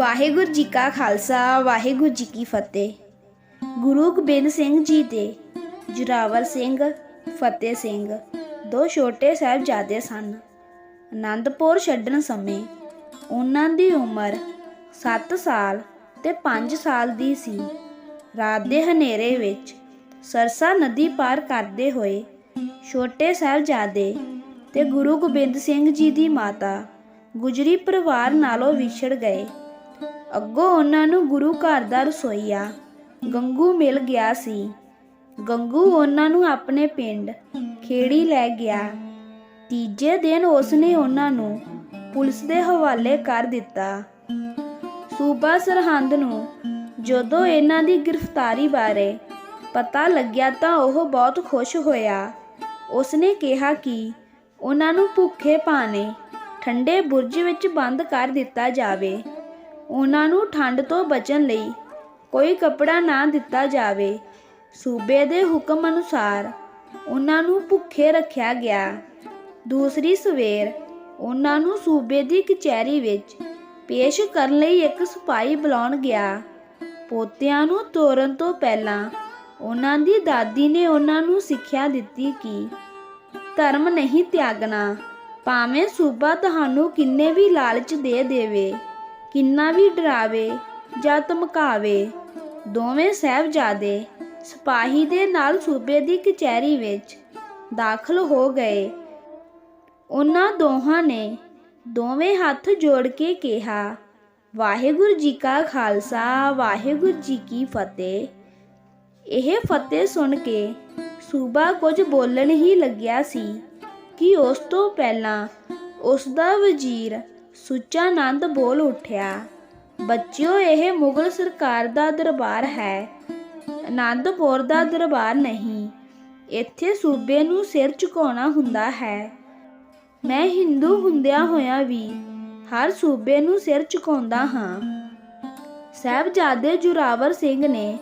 ਵਾਹਿਗੁਰੂ ਜੀ ਕਾ ਖਾਲਸਾ, ਵਾਹਿਗੁਰੂ ਜੀ ਕੀ ਫਤਿਹ। ਗੁਰੂ ਗੋਬਿੰਦ ਸਿੰਘ ਜੀ ਦੇ ਜੁਰਾਵਰ ਸਿੰਘ ਫਤਿਹ ਸਿੰਘ, ਦੋ ਛੋਟੇ ਸਾਹਿਬਜ਼ਾਦੇ ਸਨ। ਆਨੰਦਪੁਰ ਛੱਡਣ ਸਮੇਂ ਉਹਨਾਂ ਦੀ ਉਮਰ 7 ਸਾਲ ਤੇ 5 ਸਾਲ ਦੀ ਸੀ। ਰਾਤ ਦੇ ਹਨੇਰੇ ਵਿੱਚ ਸਰਸਾ ਨਦੀ ਪਾਰ ਕਰਦੇ ਹੋਏ ਛੋਟੇ ਸਾਹਿਬਜ਼ਾਦੇ ਤੇ ਗੁਰੂ ਗੋਬਿੰਦ ਸਿੰਘ ਜੀ ਦੀ ਮਾਤਾ ਗੁਜਰੀ ਪਰਿਵਾਰ ਨਾਲੋਂ ਵਿਛੜ ਗਏ। ਅੱਗੋਂ ਉਹਨਾਂ ਨੂੰ ਗੁਰੂ ਘਰ ਦਾ ਰਸੋਈਆ ਗੰਗੂ ਮਿਲ ਗਿਆ ਸੀ। ਗੰਗੂ ਉਹਨਾਂ ਨੂੰ ਆਪਣੇ ਪਿੰਡ ਖੇੜੀ ਲੈ ਗਿਆ। ਤੀਜੇ ਦਿਨ ਉਸਨੇ ਉਹਨਾਂ ਨੂੰ ਪੁਲਿਸ ਦੇ ਹਵਾਲੇ ਕਰ ਦਿੱਤਾ। ਸੂਬਾ ਸਰਹੰਦ ਨੂੰ ਜਦੋਂ ਇਹਨਾਂ ਦੀ ਗ੍ਰਿਫਤਾਰੀ ਬਾਰੇ ਪਤਾ ਲੱਗਿਆ ਤਾਂ ਉਹ ਬਹੁਤ ਖੁਸ਼ ਹੋਇਆ। ਉਸਨੇ ਕਿਹਾ ਕਿ ਉਹਨਾਂ ਨੂੰ ਭੁੱਖੇ ਪਾਣੇ ਠੰਡੇ ਬੁਰਜ ਵਿੱਚ ਬੰਦ ਕਰ ਦਿੱਤਾ ਜਾਵੇ। ਉਹਨਾਂ ਨੂੰ ਠੰਡ ਤੋਂ ਬਚਣ ਲਈ ਕੋਈ ਕੱਪੜਾ ਨਾ ਦਿੱਤਾ ਜਾਵੇ। ਸੂਬੇ ਦੇ ਹੁਕਮ ਅਨੁਸਾਰ ਉਹਨਾਂ ਨੂੰ ਭੁੱਖੇ ਰੱਖਿਆ ਗਿਆ। ਦੂਸਰੀ ਸਵੇਰ ਉਹਨਾਂ ਨੂੰ ਸੂਬੇ ਦੀ ਕਚਹਿਰੀ ਵਿੱਚ ਪੇਸ਼ ਕਰਨ ਲਈ ਇੱਕ ਸਿਪਾਹੀ ਬੁਲਾਉਣ ਗਿਆ। ਪੋਤਿਆਂ ਨੂੰ ਤੋਰਨ ਤੋਂ ਪਹਿਲਾਂ ਉਹਨਾਂ ਦੀ ਦਾਦੀ ਨੇ ਉਹਨਾਂ ਨੂੰ ਸਿੱਖਿਆ ਦਿੱਤੀ ਕਿ ਧਰਮ ਨਹੀਂ ਤਿਆਗਣਾ, ਭਾਵੇਂ ਸੂਬਾ ਤੁਹਾਨੂੰ ਕਿੰਨੇ ਵੀ ਲਾਲਚ ਦੇ ਦੇਵੇ। ਕਿੰਨਾ ਵੀ ਡਰਾਵੇ ਜਾਂ ਧਮਕਾਵੇ, ਦੋਵੇਂ ਸਹਿਬਜ਼ਾਦੇ ਸਿਪਾਹੀ ਦੇ ਨਾਲ ਸੂਬੇ ਦੀ ਕਚਹਿਰੀ ਵਿੱਚ ਦਾਖਲ ਹੋ ਗਏ। ਉਹਨਾਂ ਦੋਹਾਂ ਨੇ ਦੋਵੇਂ ਹੱਥ ਜੋੜ ਕੇ ਕਿਹਾ, ਵਾਹਿਗੁਰੂ ਜੀ ਕਾ ਖਾਲਸਾ, ਵਾਹਿਗੁਰੂ ਜੀ ਕੀ ਫਤਿਹ। ਇਹ ਫਤਿਹ ਸੁਣ ਕੇ ਸੂਬਾ ਕੁਝ ਬੋਲਣ ਹੀ ਲੱਗਿਆ ਸੀ ਕਿ ਉਸ ਤੋਂ ਪਹਿਲਾਂ ਉਸ ਦਾ ਵਜ਼ੀਰ ਸੁੱਚਾ ਨੰਦ ਬੋਲ ਉੱਠਿਆ, ਬੱਚਿਓ, ਇਹ ਮੁਗਲ ਸਰਕਾਰ ਦਾ ਦਰਬਾਰ ਹੈ। ਆਨੰਦਪੁਰ ਦਾ ਦਰਬਾਰ ਨਹੀਂ, ਇੱਥੇ ਸੂਬੇ ਨੂੰ ਸਿਰ ਝੁਕਾਉਣਾ ਹੁੰਦਾ ਹੈ। ਮੈਂ ਹਿੰਦੂ ਹੁੰਦਿਆਂ ਹੋਇਆਂ ਵੀ ਹਰ ਸੂਬੇ ਨੂੰ ਸਿਰ ਝੁਕਾਉਂਦਾ ਹਾਂ। ਸਾਹਿਬਜ਼ਾਦੇ ਜੁਰਾਵਰ ਸਿੰਘ ਨੇ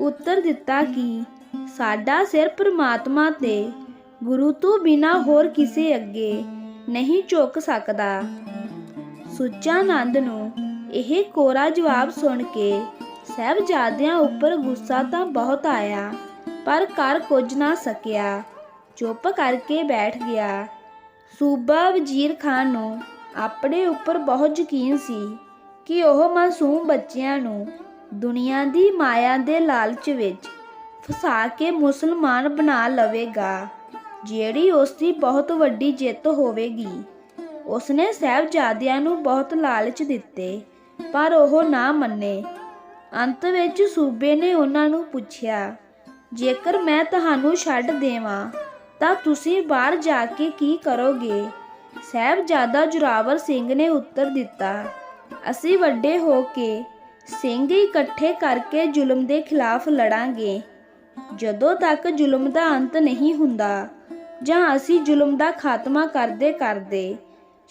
ਉੱਤਰ ਦਿੱਤਾ ਕਿ ਸਾਡਾ ਸਿਰ ਪ੍ਰਮਾਤਮਾ ਤੇ, ਗੁਰੂ ਤੋਂ ਬਿਨਾ ਹੋਰ ਕਿਸੇ ਅੱਗੇ ਨਹੀਂ ਝੁਕ ਸਕਦਾ। ਸੁੱਚਾ ਨੰਦ ਨੂੰ ਇਹ ਕੋਰਾ ਜਵਾਬ ਸੁਣ ਕੇ ਸਾਹਿਬਜ਼ਾਦਿਆਂ ਉੱਪਰ ਗੁੱਸਾ ਤਾਂ ਬਹੁਤ ਆਇਆ, ਪਰ ਕਰ ਕੁਝ ਨਾ ਸਕਿਆ। ਚੁੱਪ ਕਰਕੇ ਬੈਠ ਗਿਆ। ਸੂਬਾ ਵਜ਼ੀਰ ਖਾਨ ਨੂੰ ਆਪਣੇ ਉੱਪਰ ਬਹੁਤ ਯਕੀਨ ਸੀ ਕਿ ਉਹ ਮਾਸੂਮ ਬੱਚਿਆਂ ਨੂੰ ਦੁਨੀਆ ਦੀ ਮਾਇਆ ਦੇ ਲਾਲਚ ਵਿੱਚ ਫਸਾ ਕੇ ਮੁਸਲਮਾਨ ਬਣਾ ਲਵੇਗਾ, ਜਿਹੜੀ ਉਸ ਦੀ ਬਹੁਤ ਵੱਡੀ ਜਿੱਤ ਹੋਵੇਗੀ। ਉਸਨੇ ਸਾਹਿਬਜ਼ਾਦਿਆਂ ਨੂੰ ਬਹੁਤ ਲਾਲਚ ਦਿੱਤੇ, ਪਰ ਉਹ ਨਾ ਮੰਨੇ। ਅੰਤ ਵਿੱਚ ਸੂਬੇ ਨੇ ਉਹਨਾਂ ਨੂੰ ਪੁੱਛਿਆ, ਜੇਕਰ ਮੈਂ ਤੁਹਾਨੂੰ ਛੱਡ ਦੇਵਾਂ, ਤਾਂ ਤੁਸੀਂ ਬਾਹਰ ਜਾ ਕੇ ਕੀ ਕਰੋਗੇ? ਸਾਹਿਬਜ਼ਾਦਾ ਜੁਰਾਵਰ ਸਿੰਘ ਨੇ ਉੱਤਰ ਦਿੱਤਾ, ਅਸੀਂ ਵੱਡੇ ਹੋ ਕੇ ਸਿੰਘ ਇਕੱਠੇ ਕਰਕੇ ਜ਼ੁਲਮ ਦੇ ਖਿਲਾਫ ਲੜਾਂਗੇ। ਜਦੋਂ ਤੱਕ ਜ਼ੁਲਮ ਦਾ ਅੰਤ ਨਹੀਂ ਹੁੰਦਾ ਜਾਂ ਅਸੀਂ ਜ਼ੁਲਮ ਦਾ ਖਾਤਮਾ ਕਰਦੇ ਕਰਦੇ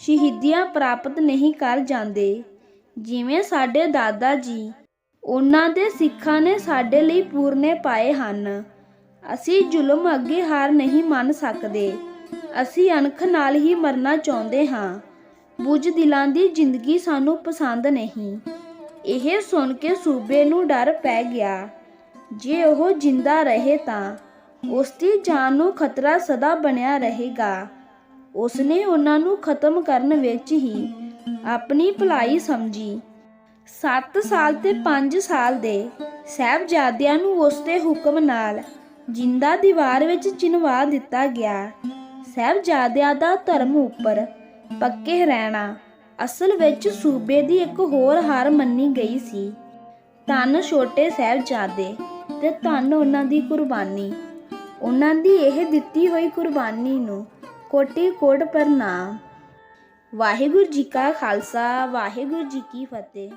ਸ਼ਹੀਦੀਆਂ ਪ੍ਰਾਪਤ ਨਹੀਂ ਕਰ ਜਾਂਦੇ। ਜਿਵੇਂ ਸਾਡੇ ਦਾਦਾ ਜੀ, ਉਹਨਾਂ ਦੇ ਸਿੱਖਾਂ ਨੇ ਸਾਡੇ ਲਈ ਪੂਰਨੇ ਪਾਏ ਹਨ। ਅਸੀਂ ਜ਼ੁਲਮ ਅੱਗੇ ਹਾਰ ਨਹੀਂ ਮੰਨ ਸਕਦੇ। ਅਸੀਂ ਅਣਖ ਨਾਲ ਹੀ ਮਰਨਾ ਚਾਹੁੰਦੇ ਹਾਂ। ਬੁਝ ਦਿਲਾਂ ਦੀ ਜ਼ਿੰਦਗੀ ਸਾਨੂੰ ਪਸੰਦ ਨਹੀਂ। ਇਹ ਸੁਣ ਕੇ ਸੂਬੇ ਨੂੰ ਡਰ ਪੈ ਗਿਆ। ਜੇ ਉਹ ਜਿੰਦਾ ਰਹੇ ਤਾਂ, ਉਸ ਦੀ ਜਾਨ ਨੂੰ ਖਤਰਾ ਸਦਾ ਬਣਿਆ ਰਹੇਗਾ। ਉਸਨੇ ਉਹਨਾਂ ਨੂੰ ਖਤਮ ਕਰਨ ਵਿੱਚ ਹੀ ਆਪਣੀ ਭਲਾਈ ਸਮਝੀ। 7 ਸਾਲ ਤੇ 5 ਸਾਲ ਦੇ ਸਹਿਬਜ਼ਾਦਿਆਂ ਨੂੰ ਉਸ ਦੇ ਹੁਕਮ ਨਾਲ ਜਿੰਦਾ ਦੀਵਾਰ ਵਿੱਚ ਚਿਨਵਾ ਦਿੱਤਾ ਗਿਆ। ਸਹਿਬਜ਼ਾਦਿਆਂ ਦਾ ਧਰਮ ਉੱਪਰ ਪੱਕੇ ਰਹਿਣਾ ਅਸਲ ਵਿੱਚ ਸੂਬੇ ਦੀ ਇੱਕ ਹੋਰ ਹਾਰ ਮੰਨੀ ਗਈ ਸੀ। ਧੰਨ ਛੋਟੇ ਸਹਿਬਜ਼ਾਦੇ ਤੇ ਧੰਨ ਉਹਨਾਂ ਦੀ ਕੁਰਬਾਨੀ। ਉਹਨਾਂ ਦੀ ਇਹ ਦਿੱਤੀ ਹੋਈ ਕੁਰਬਾਨੀ ਨੂੰ ਕੋਟੀ ਕੋਟ ਪ੍ਰਣਾਮ ਵਾਹਿਗੁਰੂ ਜੀ ਕਾ ਖਾਲਸਾ ਵਾਹਿਗੁਰੂ ਜੀ ਕੀ ਫਤਿਹ।